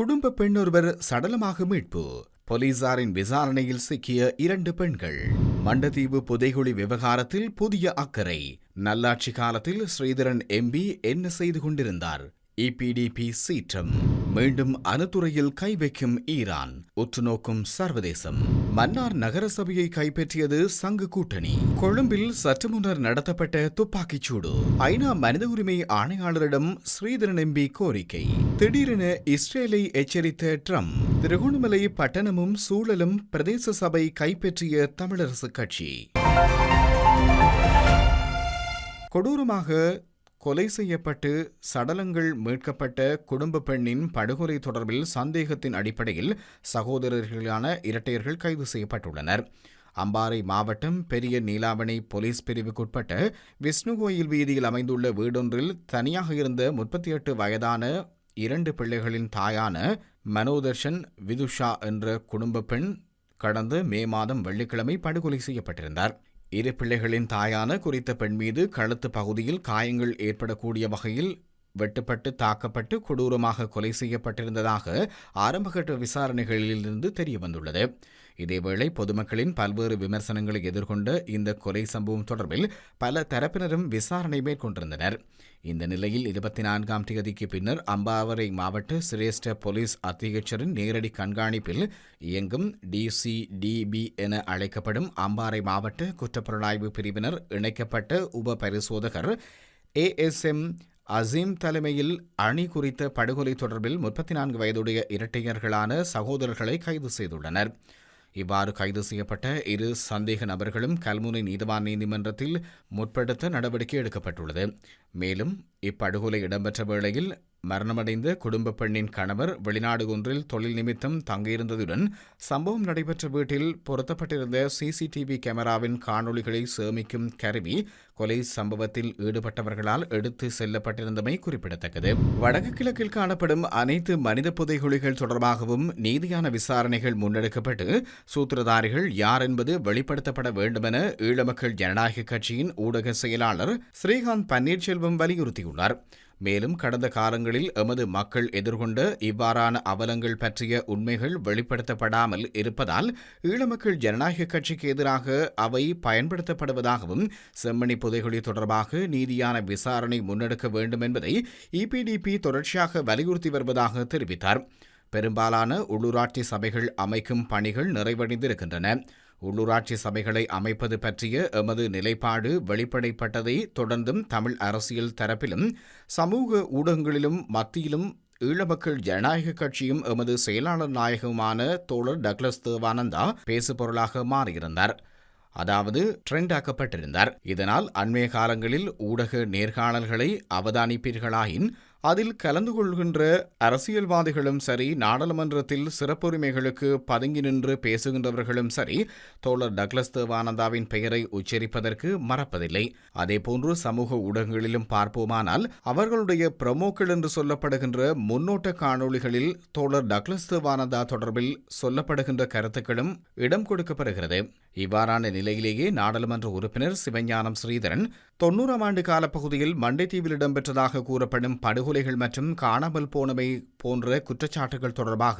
குடும்ப பெண்ணொருவர் சடலமாக மீட்பு. போலீசாரின் விசாரணையில் சிக்கிய இரண்டு பெண்கள். மண்டதீவு புதைகுழி விவகாரத்தில் புதிய அக்கறை. நல்லாட்சி காலத்தில் ஸ்ரீதரன் எம்பி என்ன செய்து கொண்டிருந்தார்? இபிடிபி சீற்றம். மீண்டும் அணுத்துறையில் கை வைக்கும் ஈரான். உற்றுநோக்கும் சர்வதேசம். மன்னார் நகரசபையை கைப்பற்றியது சங்கு கூட்டணி. கொழும்பில் சற்று முன்னர் நடத்தப்பட்ட துப்பாக்கிச் சூடு. ஐநா மனித உரிமை ஆணையாளரிடம் ஸ்ரீதரன் எம்பி கோரிக்கை. திடீரென இஸ்ரேலை எச்சரித்த ட்ரம்ப். திருகோணமலை பட்டணமும் சூழலும் பிரதேச சபை கைப்பற்றிய தமிழரசு கட்சி. கொடூரமாக கொலை செய்யப்பட்டு சடலங்கள் மீட்கப்பட்ட குடும்ப பெண்ணின் படுகொலை தொடர்பில் சந்தேகத்தின் அடிப்படையில் சகோதரர்களான இரட்டையர்கள் கைது செய்யப்பட்டுள்ளனர். அம்பாறை மாவட்டம் பெரிய நீலாவணை போலீஸ் பிரிவுக்குட்பட்ட விஷ்ணு கோயில் வீதியில் அமைந்துள்ள வீடொன்றில் தனியாக இருந்த முப்பத்தி எட்டு வயதான இரண்டு பிள்ளைகளின் தாயான மனோதர்ஷன் விதுஷா என்ற குடும்ப பெண் கடந்த மே மாதம் வெள்ளிக்கிழமை படுகொலை செய்யப்பட்டிருந்தார். இரு பிள்ளைகளின் தாயான குறித்த பெண் மீது கழுத்து பகுதியில் காயங்கள் ஏற்படக்கூடிய வகையில் வெட்டுப்பட்டு தாக்கப்பட்டு கொடூரமாக கொலை செய்யப்பட்டிருந்ததாக ஆரம்பகட்ட விசாரணைகளிலிருந்து தெரிய வந்துள்ளது இதேவேளை பொதுமக்களின் பல்வேறு விமர்சனங்களை எதிர்கொண்ட இந்த கொலை சம்பவம் தொடர்பில் பல தரப்பினரும் விசாரணை மேற்கொண்டிருந்தனர். இந்த நிலையில் இருபத்தி நான்காம் தேதிக்கு பின்னர் அம்பாவரை மாவட்ட சிரேஷ்ட போலீஸ் அத்தியட்சரின் நேரடி கண்காணிப்பில் இயங்கும் டிசிடிபி என அழைக்கப்படும் அம்பாறை மாவட்ட குற்றப்புலனாய்வு பிரிவினர் இணைக்கப்பட்ட உப பரிசோதகர் ஏஎஸ்எம் அசீம் தலைமையில் அணி குறித்த படுகொலை தொடர்பில் முப்பத்தி நான்கு வயதுடைய இரட்டையர்களான சகோதரர்களை கைது செய்துள்ளனர். இவ்வாறு கைது செய்யப்பட்ட இரு சந்தேக நபர்களும் கல்முனை நீதிவான் நீதிமன்றத்தில் முற்படுத்த நடவடிக்கை எடுக்கப்பட்டுள்ளது. மேலும் இப்படுகொலை இடம்பெற்ற வேளையில் மரணமடைந்த குடும்ப பெண்ணின் கணவர் வெளிநாடு ஒன்றில் தொழில் நிமித்தம் தங்கியிருந்ததுடன் சம்பவம் நடைபெற்ற வீட்டில் பொருத்தப்பட்டிருந்த சிசிடிவி கேமராவின் காணொளிகளை சேமிக்கும் கருவி கொலை சம்பவத்தில் ஈடுபட்டவர்களால் எடுத்து செல்லப்பட்டிருந்தமை குறிப்பிடத்தக்கது. வடக்கு கிழக்கில் காணப்படும் அனைத்து மனித புதைகுழிகள் தொடர்பாகவும் நீதியான விசாரணைகள் முன்னெடுக்கப்பட்டு சூத்திரதாரிகள் யார் என்பது வெளிப்படுத்தப்பட வேண்டுமென ஈழமக்கள் ஜனநாயக கட்சியின் ஊடக செயலாளர் ஸ்ரீகாந்த் பன்னீர்செல்வம் வலியுறுத்தியுள்ளார். மேலும் கடந்த காலங்களில் எமது மக்கள் எதிர்கொண்ட இவ்வாறான அவலங்கள் பற்றிய உண்மைகள் வெளிப்படுத்தப்படாமல் இருப்பதால் ஈழமக்கள் ஜனநாயக கட்சிக்கு எதிராக அவை பயன்படுத்தப்படுவதாகவும் செம்மணி புதைகுழி தொடர்பாக நீதியான விசாரணை முன்னெடுக்க வேண்டும் என்பதை இபிடிபி தொடர்ச்சியாக வலியுறுத்தி வருவதாக தெரிவித்தார். பெரும்பாலான உள்ளூராட்சி சபைகள் அமைக்கும் பணிகள் நிறைவடைந்திருக்கின்றன. உள்ளூராட்சி சபைகளை அமைப்பது பற்றிய எமது நிலைப்பாடு வெளிப்படைப்பட்டதை தொடர்ந்தும் தமிழ் அரசியல் தரப்பிலும் சமூக ஊடகங்களிலும் மத்தியிலும் ஈழமக்கள் ஜனநாயக கட்சியும் எமது செயலாளர் நாயகமான தோழர் டக்ளஸ் தேவானந்தா பேசுபொருளாக மாறியிருந்தார். அதாவது ட்ரெண்ட் ஆக்கப்பட்டிருந்தார் இதனால் அண்மைய காலங்களில் ஊடக நேர்காணல்களை அவதானிப்பீர்களாயின் அதில் கலந்து கொள்கின்ற அரசியல்வாதிகளும் சரி நாடாளுமன்றத்தில் சிறப்புரிமைகளுக்கு பதுங்கி நின்று பேசுகின்றவர்களும் சரி தோழர் டக்ளஸ் தேவானந்தாவின் பெயரை உச்சரிப்பதற்கு மறப்பதில்லை. அதேபோன்று சமூக ஊடகங்களிலும் பார்ப்போமானால் அவர்களுடைய பிரமோக்கள் என்று சொல்லப்படுகின்ற முன்னோட்ட காணொளிகளில் தோழர் டக்ளஸ் தேவானந்தா தொடர்பில் சொல்லப்படுகின்ற கருத்துக்களும் இடம் கொடுக்கப்படுகிறது. இவ்வாறான நிலையிலேயே நாடாளுமன்ற உறுப்பினர் சிவஞானம் ஸ்ரீதரன் தொன்னூறாம் ஆண்டு காலப்பகுதியில் மண்டைத்தீவில் இடம்பெற்றதாக கூறப்படும் படுகொலைகள் மற்றும் காணாமல் போனவை போன்ற குற்றச்சாட்டுகள் தொடர்பாக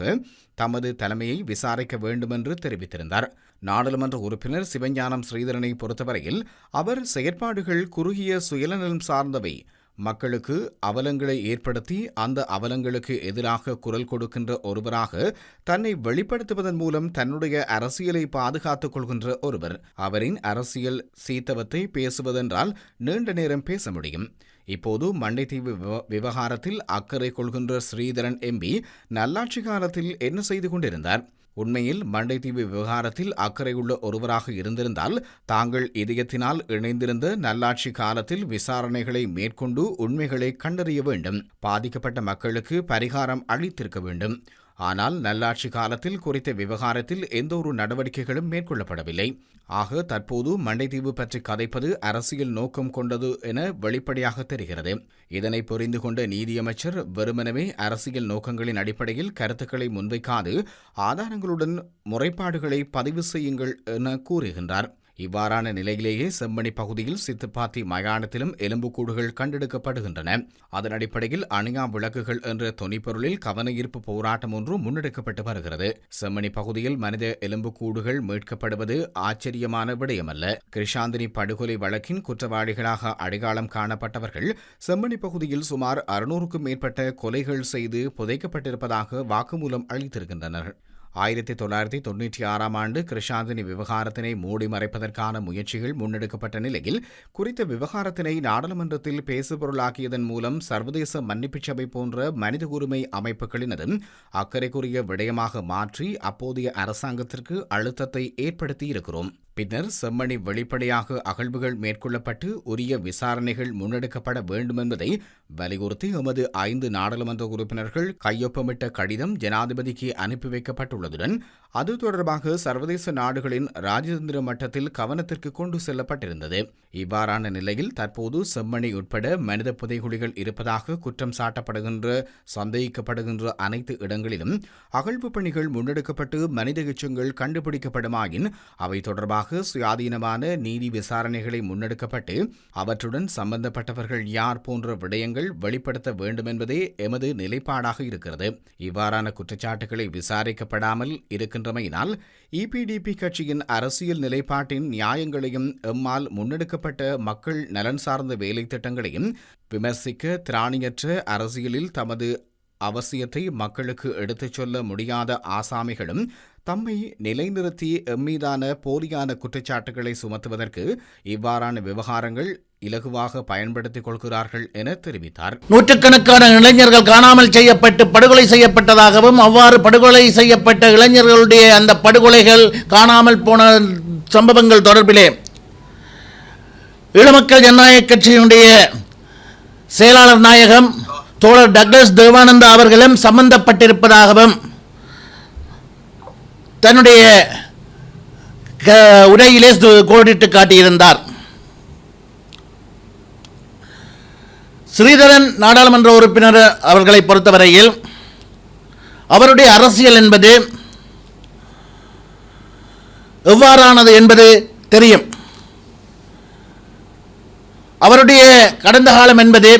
தமது தலைமையை விசாரிக்க வேண்டுமென்று தெரிவித்திருந்தார். நாடாளுமன்ற உறுப்பினர் சிவஞானம் ஸ்ரீதரனை பொறுத்தவரையில் அவர் செயற்பாடுகள் குறுகிய சுயநலம் சார்ந்தவை. மக்களுக்கு அவலங்களை ஏற்படுத்தி அந்த அவலங்களுக்கு எதிராக குரல் கொடுக்கின்ற ஒருவராக தன்னை வெளிப்படுத்துவதன் மூலம் தன்னுடைய அரசியலை பாதுகாத்துக் கொள்கின்ற ஒருவர். அவரின் அரசியல் சீத்தவத்தை பேசுவதென்றால் நீண்ட நேரம் பேச முடியும். இப்போது மண்டைத்தீவு விவகாரத்தில் அக்கறை கொள்கின்ற ஸ்ரீதரன் எம்பி நல்லாட்சி காலத்தில் என்ன செய்து கொண்டிருந்தார்? உண்மையில் மண்டைத்தீவு விவகாரத்தில் அக்கறையுள்ள ஒருவராக இருந்திருந்தால் தாங்கள் இதயத்தினால் இணைந்திருந்த நல்லாட்சி காலத்தில் விசாரணைகளை மேற்கொண்டு உண்மைகளை கண்டறிய வேண்டும். பாதிக்கப்பட்ட மக்களுக்கு பரிகாரம் அளித்திருக்க வேண்டும். ஆனால் நல்லாட்சி காலத்தில் குறித்த விவகாரத்தில் எந்த ஒரு நடவடிக்கைகளும் மேற்கொள்ளப்படவில்லை. ஆக தற்போது மண்டைத்தீவு பற்றி கதைப்பது அரசியல் நோக்கம் கொண்டது என வெளிப்படையாக தெரிகிறது. இதனை புரிந்து கொண்ட நீதியமைச்சர் வெறுமனவே அரசியல் நோக்கங்களின் அடிப்படையில் கருத்துக்களை முன்வைக்காது ஆதாரங்களுடன் முறைப்பாடுகளை பதிவு செய்யுங்கள் என கூறுகின்றார். இவ்வாறான நிலையிலேயே செம்மணி பகுதியில் சித்துப்பாத்தி மயானத்திலும் எலும்புக்கூடுகள் கண்டெடுக்கப்படுகின்றன. அதன் அடிப்படையில் அணியா விளக்குகள் என்ற தொனிப்பொருளில் கவனஈர்ப்பு போராட்டம் ஒன்று முன்னெடுக்கப்பட்டு வருகிறது. செம்மணி பகுதியில் மனித எலும்புக்கூடுகள் மீட்கப்படுவது ஆச்சரியமான விடயமல்ல. கிருஷாந்தினி படுகொலை வழக்கின் குற்றவாளிகளாக அடையாளம் காணப்பட்டவர்கள் செம்மணி பகுதியில் சுமார் அறுநூறுக்கும் மேற்பட்ட கொலைகள் செய்து புதைக்கப்பட்டிருப்பதாக வாக்குமூலம் அளித்திருக்கின்றனர். ஆயிரத்தி தொள்ளாயிரத்தி தொன்னூற்றி ஆறாம் ஆண்டு கிருஷாந்தினி விவகாரத்தினை மூடி மறைப்பதற்கான முயற்சிகள் முன்னெடுக்கப்பட்ட நிலையில் குறித்த விவகாரத்தினை நாடாளுமன்றத்தில் பேசுபொருளாக்கியதன் மூலம் சர்வதேச மன்னிப்புச் சபை போன்ற மனித உரிமை அமைப்புகளினதும் அக்கறைக்குரிய விடயமாக மாற்றி அப்போதைய அரசாங்கத்திற்கு அழுத்தத்தை ஏற்படுத்தியிருக்கிறோம். பின்னர் செம்மணி வெளிப்படையாக அகழ்வுகள் மேற்கொள்ளப்பட்டு உரிய விசாரணைகள் முன்னெடுக்கப்பட வேண்டும் என்பதை வலியுறுத்தி எமது ஐந்து நாடாளுமன்ற உறுப்பினர்கள் கையொப்பமிட்ட கடிதம் ஜனாதிபதிக்கு அனுப்பி வைக்கப்பட்டுள்ளதுடன் அது தொடர்பாக சர்வதேச நாடுகளின் ராஜதந்திர மட்டத்தில் கவனத்திற்கு கொண்டு செல்லப்பட்டிருந்தது. இவ்வாறான நிலையில் தற்போது செம்மணி உட்பட மனித புதைகுழிகள் இருப்பதாக குற்றம் சாட்டப்படுகின்ற சந்தேகிக்கப்படுகின்ற அனைத்து இடங்களிலும் அகழ்வு பணிகள் முன்னெடுக்கப்பட்டு மனித எச்சங்கள் கண்டுபிடிக்கப்படுமாயின் அவை தொடர்பாக சுயாதீனமான நீதி விசாரணைகளை முன்னெடுக்கப்பட்டு அவற்றுடன் சம்பந்தப்பட்டவர்கள் யார் போன்ற விடயங்கள் வெளிப்படுத்த வேண்டும் என்பதே எமது நிலைப்பாடாக இருக்கிறது. இவ்வாறான குற்றச்சாட்டுகளை விசாரிக்கப்படாமல் இருக்கின்றமையினால் இபிடிபி கட்சியின் அரசியல் நிலைப்பாட்டின் நியாயங்களையும் எம்மால் முன்னெடுக்கப்பட்ட மக்கள் நலன் சார்ந்த வேலை திட்டங்களையும் விமர்சிக்க திராணியற்ற அரசியலில் தமது அவசியத்தை மக்களுக்கு எடுத்துச் சொல்ல முடியாத ஆசாமிகளும் தம்மை நிலைநிறுத்தி எம்மீதான போலியான குற்றச்சாட்டுகளை சுமத்துவதற்கு இவ்வாறான விவகாரங்கள் இலகுவாக பயன்படுத்திக் கொள்கிறார்கள் என தெரிவித்தார். நூற்றுக்கணக்கான இளைஞர்கள் காணாமல் செய்யப்பட்டு படுகொலை செய்யப்பட்டதாகவும் அவ்வாறு படுகொலை செய்யப்பட்ட இளைஞர்களுடைய அந்த படுகொலைகள் காணாமல் போன சம்பவங்கள் தொடர்பிலே ஈழமக்கள் ஜனநாயக கட்சியினுடைய செயலாளர் நாயகம் தோழர் டக்ளஸ் தேவானந்தா அவர்களும் சம்பந்தப்பட்டிருப்பதாகவும் தன்னுடைய உடையிலே உரையிலே கோடிட்டு காட்டியிருந்தார். ஸ்ரீதரன் நாடாளுமன்ற உறுப்பினர் அவர்களை பொறுத்தவரையில் அவருடைய அரசியல் என்பது எவ்வாறானது என்பது தெரியும். அவருடைய கடந்த காலம் என்பது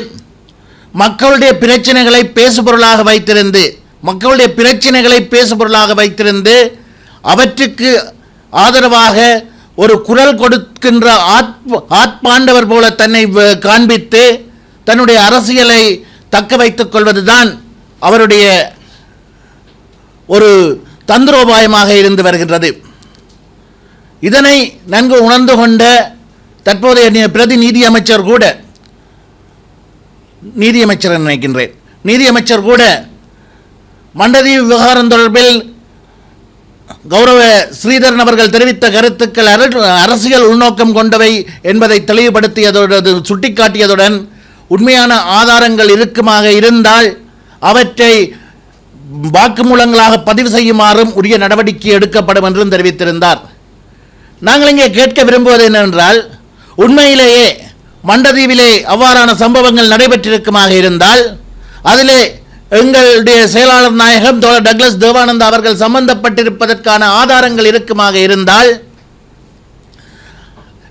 மக்களுடைய பிரச்சனைகளை பேசுபொருளாக வைத்திருந்து மக்களுடைய பிரச்சனைகளை பேசுபொருளாக வைத்திருந்து அவற்றுக்கு ஆதரவாக ஒரு குரல் கொடுக்கின்ற ஆத்ம ஆத்மாண்டவர் போல தன்னை காண்பித்து தன்னுடைய அரசியலை தக்க வைத்துக் கொள்வதுதான் அவருடைய ஒரு தந்திரோபாயமாக இருந்து வருகின்றது. இதனை நன்கு உணர்ந்து கொண்ட தற்போதைய பிரதிநிதி பிரதி அமைச்சர் கூட நீதியமைச்சர் நினைக்கின்றேன். நீதியமைச்சர் கூட மண்டதி விவகாரம் தொடர்பில் கௌரவ ஸ்ரீதரன் அவர்கள் தெரிவித்த கருத்துக்கள் அர- அரசியல் உள்நோக்கம் கொண்டவை என்பதை தெளிவுபடுத்தியதோடு சுட்டிக்காட்டியதுடன் உண்மையான ஆதாரங்கள் இருக்குமாக இருந்தால் அவற்றை வாக்குமூலங்களாக பதிவு செய்யுமாறும் உரிய நடவடிக்கை எடுக்கப்படும் என்றும் தெரிவித்திருந்தார். நாங்கள் இங்கே கேட்க விரும்புவது என்னவென்றால் உண்மையிலேயே மண்டதீவிலே அவ்வாறான சம்பவங்கள் நடைபெற்றிருக்குமாக இருந்தால் அதிலே எங்களுடைய செயலாளர் நாயகம் தோழர் டக்ளஸ் தேவானந்தா அவர்கள் சம்பந்தப்பட்டிருப்பதற்கான ஆதாரங்கள் இருக்குமாக இருந்தால்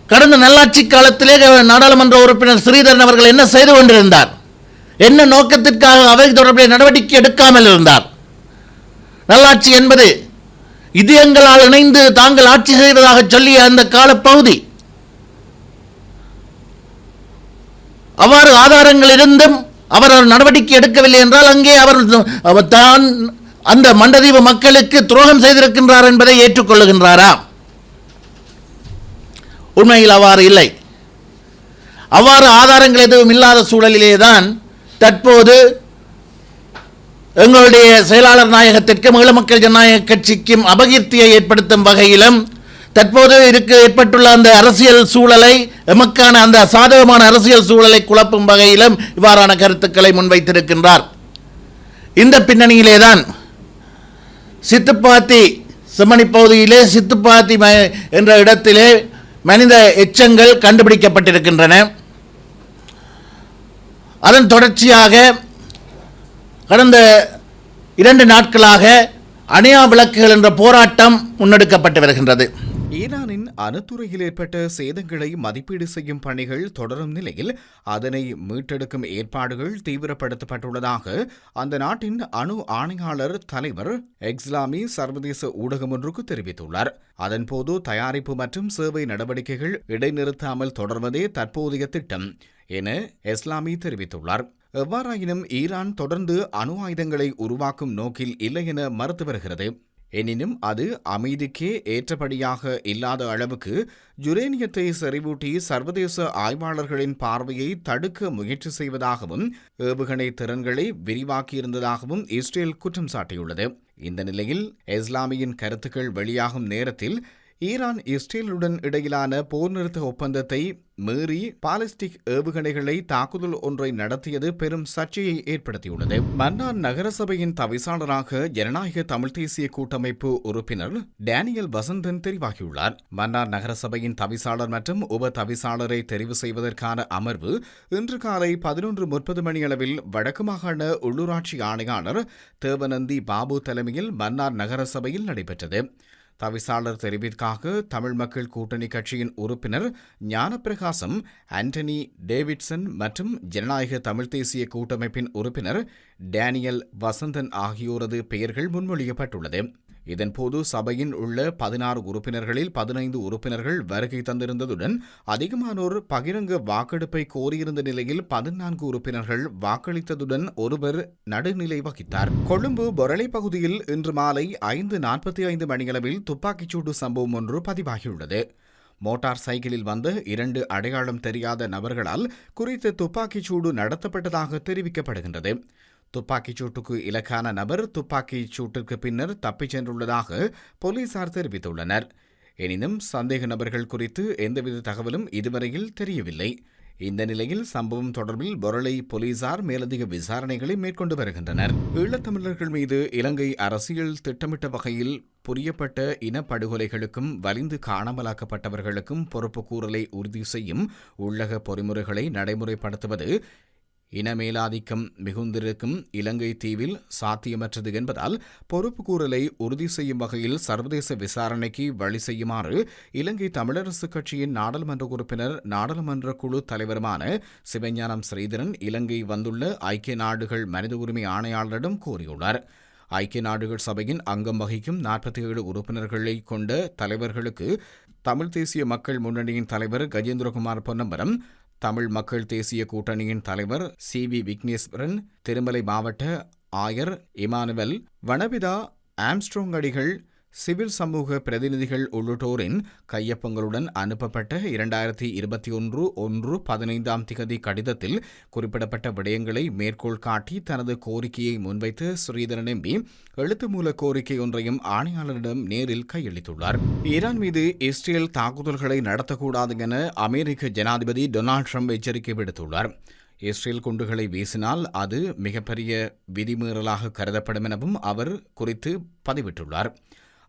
கடந்த நல்லாட்சி காலத்திலே நாடாளுமன்ற உறுப்பினர் ஸ்ரீதரன் அவர்கள் என்ன செய்து கொண்டிருந்தார்? என்ன நோக்கத்திற்காக அவை தொடர்புடைய நடவடிக்கை எடுக்காமல் இருந்தார்? நல்லாட்சி என்பது இதயங்களால் இணைந்து தாங்கள் ஆட்சி செய்வதாக சொல்லிய அந்த காலப்பகுதி. அவ்வாறு ஆதாரங்கள் இருந்தும் அவர் ஒரு நடவடிக்கை எடுக்கவில்லை என்றால் அங்கே அவர் அவர் தான் அந்த மண்டதீவு மக்களுக்கு துரோகம் செய்திருக்கின்றார் என்பதை ஏற்றுக்கொள்ளுகின்றாரா? உண்மையில் அவ்வாறு இல்லை. அவ்வாறு ஆதாரங்கள் எதுவும் இல்லாத சூழலிலே தான் தற்போது எங்களுடைய செயலாளர் நாயகத்திற்கும் ஈழ மக்கள் ஜனநாயக கட்சிக்கும் அபகீர்த்தியை ஏற்படுத்தும் வகையிலும் தற்போது இருக்கு ஏற்பட்டுள்ள அந்த அரசியல் சூழலை எமக்கான அந்த சாதகமான அரசியல் சூழலை குழப்பும் வகையிலும் இவ்வாறான கருத்துக்களை முன்வைத்திருக்கின்றார். இந்த பின்னணியிலே தான் சித்துப்பாத்தி செம்மணி பகுதியிலே சித்துப்பாத்தி ம- என்ற இடத்திலே மனித எச்சங்கள் கண்டுபிடிக்கப்பட்டிருக்கின்றன. அதன் தொடர்ச்சியாக கடந்த இரண்டு நாட்களாக அணையா விளக்குகள் என்ற போராட்டம் முன்னெடுக்கப்பட்டு வருகின்றது. ஈரானின் அணுத்துறையில் ஏற்பட்ட சேதங்களை மதிப்பீடு செய்யும் பணிகள் தொடரும் நிலையில் அதனை மீட்டெடுக்கும் ஏற்பாடுகள் தீவிரப்படுத்தப்பட்டுள்ளதாக அந்த நாட்டின் அணு ஆணையாளர் தலைவர் எக்ஸ்லாமி சர்வதேச ஊடகம் ஒன்றுக்கு தெரிவித்துள்ளார். அதன்போது தயாரிப்பு மற்றும் சேவை நடவடிக்கைகள் இடைநிறுத்தாமல் தொடர்வதே தற்போதைய திட்டம் என எஸ்லாமி தெரிவித்துள்ளார். எவ்வாறாயினும் ஈரான் தொடர்ந்து அணு ஆயுதங்களை உருவாக்கும் நோக்கில் இல்லை என மறுத்து வருகிறது. எனினும் அது அமைதிக்கே ஏற்றபடியாக இல்லாத அளவுக்கு யுரேனியத்தை செறிவூட்டி சர்வதேச ஆய்வாளர்களின் பார்வையை தடுக்க முயற்சி செய்வதாகவும் ஏவுகணை திறன்களை விரிவாக்கியிருந்ததாகவும் இஸ்ரேல் குற்றம் சாட்டியுள்ளது. இந்த நிலையில் இஸ்லாமியின் கருத்துக்கள் வெளியாகும் நேரத்தில் ஈரான் இஸ்ரேலுடன் இடையிலான போர் நிறுத்த ஒப்பந்தத்தை மீறி பாலிஸ்டிக் ஏவுகணைகளை தாக்குதல் ஒன்றை நடத்தியது பெரும் சர்ச்சையை ஏற்படுத்தியுள்ளது. மன்னார் நகரசபையின் தவிசாளராக ஜனநாயக தமிழ் தேசிய கூட்டமைப்பு உறுப்பினர் டேனியல் வசந்தன் தெரிவாகியுள்ளார். மன்னார் நகரசபையின் தவிசாளர் மற்றும் உப தவிசாளரை தெரிவு செய்வதற்கான அமர்வு இன்று காலை பதினொன்று முப்பது மணியளவில் வடக்கு மாகாண உள்ளூராட்சி ஆணையாளர் தேவநந்தி பாபு தலைமையில் மன்னார் நகரசபையில் நடைபெற்றது. தவிசாளர் தெரிவிற்காக தமிழ் மக்கள் கூட்டணி கட்சியின் உறுப்பினர் ஞானப்பிரகாசம் ஆண்டனி டேவிட்சன் மற்றும் ஜனநாயக தமிழ் தேசிய கூட்டமைப்பின் உறுப்பினர் டேனியல் வசந்தன் ஆகியோரது பெயர்கள் முன்மொழியப்பட்டுள்ளது. இதன்போது சபையின் உள்ள பதினாறு உறுப்பினர்களில் பதினைந்து உறுப்பினர்கள் வருகை தந்திருந்ததுடன் அதிகமானோர் பகிரங்க வாக்கெடுப்பை கோரியிருந்த நிலையில் பதினான்கு உறுப்பினர்கள் வாக்களித்ததுடன் ஒருவர் நடுநிலை வகித்தார். கொழும்பு பொரளை பகுதியில் இன்று மாலை ஐந்து நாற்பத்தி ஐந்து மணியளவில் துப்பாக்கிச்சூடு சம்பவம் ஒன்று பதிவாகியுள்ளது. மோட்டார் சைக்கிளில் வந்த இரண்டு அடையாளம் தெரியாத நபர்களால் குறித்த துப்பாக்கிச்சூடு நடத்தப்பட்டதாக தெரிவிக்கப்படுகின்றது. துப்பாக்கிச் சூட்டுக்கு இலக்கான நபர் துப்பாக்கிச் சூட்டிற்கு பின்னர் தப்பிச் சென்றுள்ளதாக போலீசார் தெரிவித்துள்ளனர். எனினும் சந்தேக நபர்கள் குறித்து எந்தவித தகவலும் இதுவரையில் தெரியவில்லை. இந்த நிலையில் சம்பவம் தொடர்பில் பொருளை போலீசார் மேலதிக விசாரணைகளை மேற்கொண்டு வருகின்றனர். ஈழத்தமிழர்கள் மீது இலங்கை அரசியல் திட்டமிட்ட வகையில் புரியப்பட்ட இனப்படுகொலைகளுக்கும் வலிந்து காணாமலாக்கப்பட்டவர்களுக்கும் பொறுப்பு கூறலை உறுதி செய்யும் உள்ளக பொறிமுறைகளை நடைமுறைப்படுத்துவது இனமேலாதிக்கம் மிகுந்திருக்கும் இலங்கை தீவில் சாத்தியமற்றது என்பதால் பொறுப்பு கூறலை உறுதி செய்யும் வகையில் சர்வதேச விசாரணைக்கு வழி செய்யுமாறு இலங்கை தமிழரசு கட்சியின் நாடாளுமன்ற உறுப்பினர் நாடாளுமன்ற குழு தலைவருமான சிவஞானம் ஸ்ரீதரன் இலங்கை வந்துள்ள ஐக்கிய நாடுகள் மனித உரிமை ஆணையாளரிடம் கோரியுள்ளார் ஐக்கிய நாடுகள் சபையின் அங்கம் வகிக்கும் நாற்பத்தி ஏழு உறுப்பினர்களை கொண்ட தலைவர்களுக்கு தமிழ் தேசிய மக்கள் முன்னணியின் தலைவர் கஜேந்திரகுமார் பொன்னம்பரம் தமிழ் மக்கள் தேசிய கூட்டணியின் தலைவர் சி வி விக்னேஸ்வரன் திருமலை மாவட்ட ஆயர் இமானுவல் வனவிதா ஆம்ஸ்ட்ரோங் அடிகள் சிவில் சமூக பிரதிநிதிகள் உள்ளிட்டோரின் கையொப்பங்களுடன் அனுப்பப்பட்ட இரண்டாயிரத்தி இருபத்தி ஒன்று ஒன்று பதினைந்தாம் திகதி கடிதத்தில் குறிப்பிடப்பட்ட விடயங்களை மேற்கோள் காட்டி தனது கோரிக்கையை முன்வைத்து ஸ்ரீதரன் எம்பி எழுத்து மூல கோரிக்கை ஒன்றையும் ஆணையாளரிடம் நேரில் கையளித்துள்ளார். ஈரான் மீது இஸ்ரேல் தாக்குதல்களை நடத்தக்கூடாது என அமெரிக்க ஜனாதிபதி டொனால்ட் ட்ரம்ப் எச்சரிக்கை விடுத்துள்ளார். இஸ்ரேல் குண்டுகளை வீசினால் அது மிகப்பெரிய விதிமீறலாக கருதப்படும் எனவும் அவர் குறித்து பதிவிட்டுள்ளார்.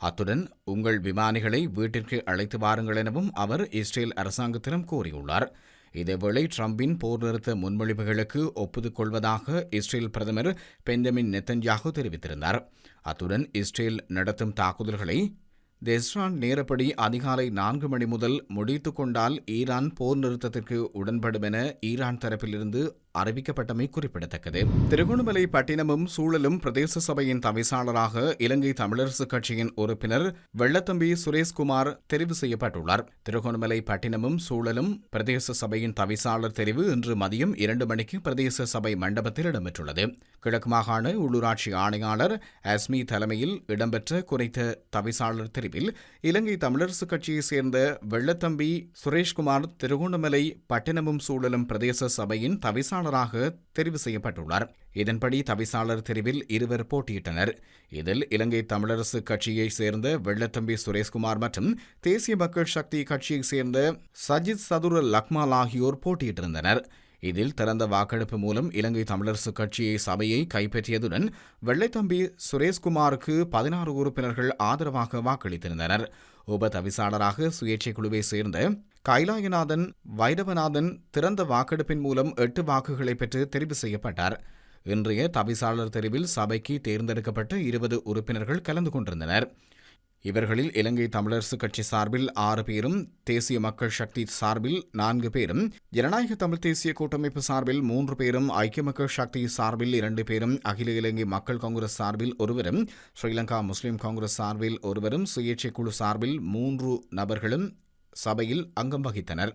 அத்துடன் உங்கள் விமானிகளை வீட்டிற்கு அழைத்து வாருங்கள் எனவும் அவர் இஸ்ரேல் அரசாங்கத்திடம் கூறியுள்ளார். இதேவேளை ட்ரம்பின் போர் நிறுத்த முன்மொழிவுகளுக்கு ஒப்புதல் கொள்வதாக இஸ்ரேல் பிரதமர் பெஞ்சமின் நெத்தன்யாகு தெரிவித்திருந்தார். அத்துடன் இஸ்ரேல் நடத்தும் தாக்குதல்களை தெஸ்ரான் நேரப்படி அதிகாலை நான்கு மணி முதல் முடித்து கொண்டால் ஈரான் போர் நிறுத்தத்திற்கு உடன்படும் என ஈரான் தரப்பிலிருந்து அறிவிக்கப்பட்டமை குறிப்பிடத்தக்கது. திருகோணமலை பட்டினமும் சூழலும் பிரதேச சபையின் தவிசாளராக இலங்கை தமிழரசு கட்சியின் உறுப்பினர் வெள்ளத்தம்பி சுரேஷ்குமார் தெரிவு செய்யப்பட்டுள்ளார். திருகோணமலை பட்டினமும் சூழலும் பிரதேச சபையின் தவிசாளர் தெரிவு இன்று மதியம் இரண்டு மணிக்கு பிரதேச சபை மண்டபத்தில் இடம்பெற்றுள்ளது. கிழக்கு மாகாண உள்ளூராட்சி ஆணையாளர் அஸ்மி தலைமையில் இடம்பெற்ற குறைத்த தவிசாளர் தெரிவில் இலங்கை தமிழரசு கட்சியைச் சேர்ந்த வெள்ளத்தம்பி சுரேஷ்குமார் திருகோணமலை பட்டினமும் சூழலும் பிரதேச சபையின் தவிசாளர் வேட்பாளராக தெரிவு செய்யப்பட்டுள்ளார். இதன்படி தவிசாளர் தெரிவில் இருவர் போட்டியிட்டனர். இதில் இலங்கை தமிழரசு கட்சியைச் சேர்ந்த வெள்ளத்தம்பி சுரேஷ்குமார் மற்றும் தேசிய மக்கள் சக்தி கட்சியைச் சேர்ந்த சஜித் சதுர லக்மால் ஆகியோர் போட்டியிட்டிருந்தனர். இதில் திறந்த வாக்கெடுப்பு மூலம் இலங்கை தமிழரசுக் கட்சியை சபையை கைப்பற்றியதுடன் வெள்ளைத்தம்பி சுரேஷ்குமாருக்கு பதினாறு உறுப்பினர்கள் ஆதரவாக வாக்களித்திருந்தனர். உப தவிசாளராக சுயேட்சை குழுவை சேர்ந்த கைலாயநாதன் வைரவநாதன் திறந்த வாக்கெடுப்பின் மூலம் எட்டு வாக்குகளை பெற்று தெரிவு செய்யப்பட்டார். இன்றைய தவிசாளர் தெரிவில் சபைக்கு தேர்ந்தெடுக்கப்பட்ட இருபது உறுப்பினர்கள் கலந்து கொண்டிருந்தனர். இவர்களில் இலங்கை தமிழரசுக் கட்சி சார்பில் ஆறு பேரும் தேசிய மக்கள் சக்தி சார்பில் நான்கு பேரும் ஜனநாயக தமிழ் தேசிய கூட்டமைப்பு சார்பில் மூன்று பேரும் ஐக்கிய மக்கள் சக்தி சார்பில் இரண்டு பேரும் அகில இலங்கை மக்கள் காங்கிரஸ் சார்பில் ஒருவரும் ஸ்ரீலங்கா முஸ்லிம் காங்கிரஸ் சார்பில் ஒருவரும் சுயேட்சை குழு சார்பில் மூன்று நபர்களும் சபையில் அங்கம் வகித்தனர்.